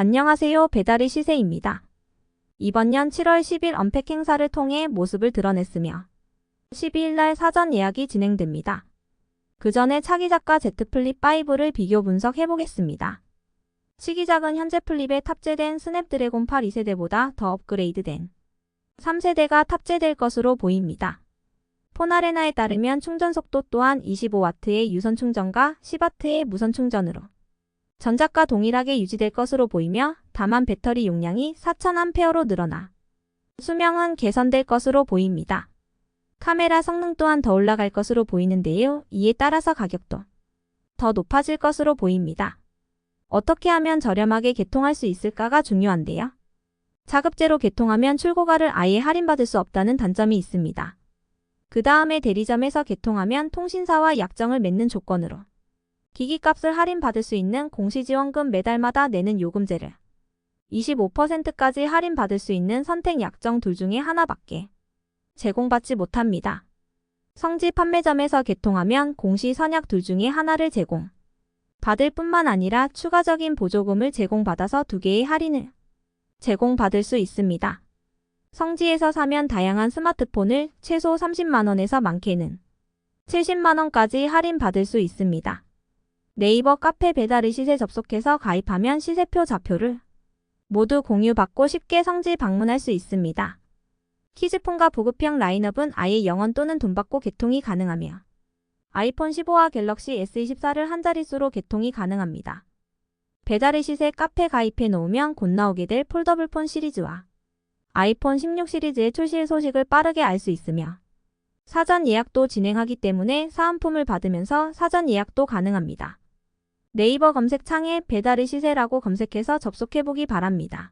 안녕하세요. 배달의 시세입니다. 이번 년 7월 10일 언팩 행사를 통해 모습을 드러냈으며 12일 날 사전 예약이 진행됩니다. 그 전에 차기 작가 Z 플립 5를 비교 분석해 보겠습니다. 시기작은 현재 플립에 탑재된 스냅드래곤 8 2세대보다 더 업그레이드된 3세대가 탑재될 것으로 보입니다. 폰아레나에 따르면 충전 속도 또한 25W의 유선 충전과 10W의 무선 충전으로 전작과 동일하게 유지될 것으로 보이며 다만 배터리 용량이 4000A로 늘어나 수명은 개선될 것으로 보입니다. 카메라 성능 또한 더 올라갈 것으로 보이는데요. 이에 따라서 가격도 더 높아질 것으로 보입니다. 어떻게 하면 저렴하게 개통할 수 있을까가 중요한데요. 자급제로 개통하면 출고가를 아예 할인받을 수 없다는 단점이 있습니다. 그 다음에 대리점에서 개통하면 통신사와 약정을 맺는 조건으로 기기값을 할인받을 수 있는 공시지원금 매달마다 내는 요금제를 25%까지 할인받을 수 있는 선택 약정 둘 중에 하나밖에 제공받지 못합니다. 성지 판매점에서 개통하면 공시 선약 둘 중에 하나를 제공. 받을 뿐만 아니라 추가적인 보조금을 제공받아서 두 개의 할인을 제공받을 수 있습니다. 성지에서 사면 다양한 스마트폰을 최소 30만원에서 많게는 70만원까지 할인받을 수 있습니다. 네이버 카페 배달의 시세 접속해서 가입하면 시세표 좌표를 모두 공유받고 쉽게 성지 방문할 수 있습니다. 키즈폰과 보급형 라인업은 아예 영원 또는 돈 받고 개통이 가능하며 아이폰 15와 갤럭시 S24를 한 자릿수로 개통이 가능합니다. 배달의 시세 카페 가입해 놓으면 곧 나오게 될 폴더블폰 시리즈와 아이폰 16 시리즈의 출시 소식을 빠르게 알 수 있으며 사전 예약도 진행하기 때문에 사은품을 받으면서 사전 예약도 가능합니다. 네이버 검색 창에 배달의 시세라고 검색해서 접속해보기 바랍니다.